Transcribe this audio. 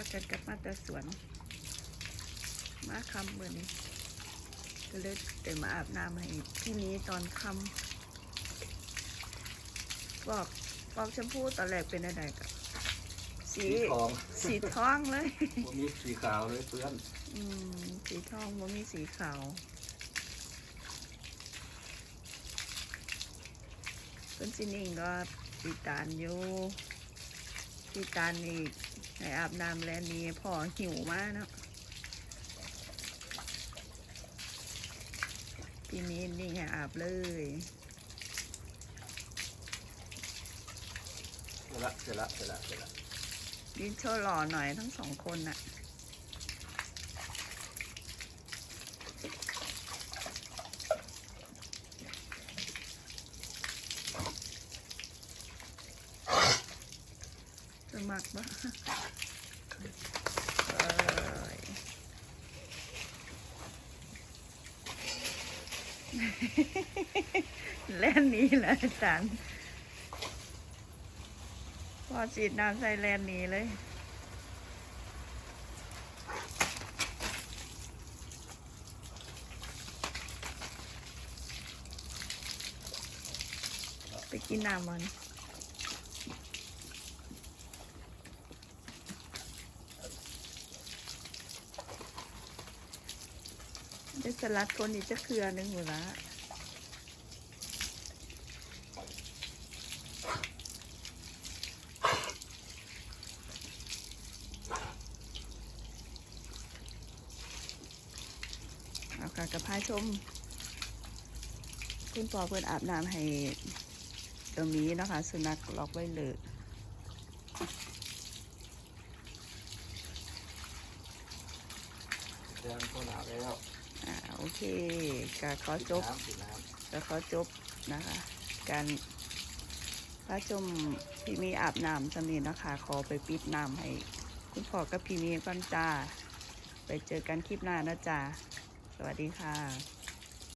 ากันกลับมาแต่สวน มาคำเมื่อนี้ก็เลยเต็มาอาบน้ำให้พี่นี้ตอนคำบอกบอกชมพู่ตอนแรกเป็นอะไรกับสีสีทอง สีทองเลยผมมีสีขาวเลยเพื่อน อืม สีทองมันมีสีขาวต้นสินิ่งก็ปีตานอยู่ ปีตานนี่ให้อาบน้ำแล้วนี่พ่อหิวมากเนาะปีนี้นี่ให้อาบเลยเสร็จละเสร็จละเสร็จละเสร็จละยืนโชว์หล่อหน่อยทั้งสองคนน่ะ สมัครบ้าเอ้ยเล่นนี้แหละจารย์พอฉีดน้ำใส่แลนนี้เลยไปกินน้ำมัน ได้สลัดคนอีกจะเครือหนึ่งหมดละเอาค่ะกับพายชม คุณปอเพื่อนอาบน้ำให้ตรงนี้นะคะ สุนัขล็อกไว้เลยแดงก็หนาวแล้ว อ่าโอเคก็ขอจบก็ขอจบนะคะ การพระชมพี่มีอาบน้ำสำนีนะคะขอไปปิดน้ำให้ คุณพ่อกับพี่มีก่อนจ้า ไปเจอกันคลิปหน้านะจ้าสวัสดีค่ะ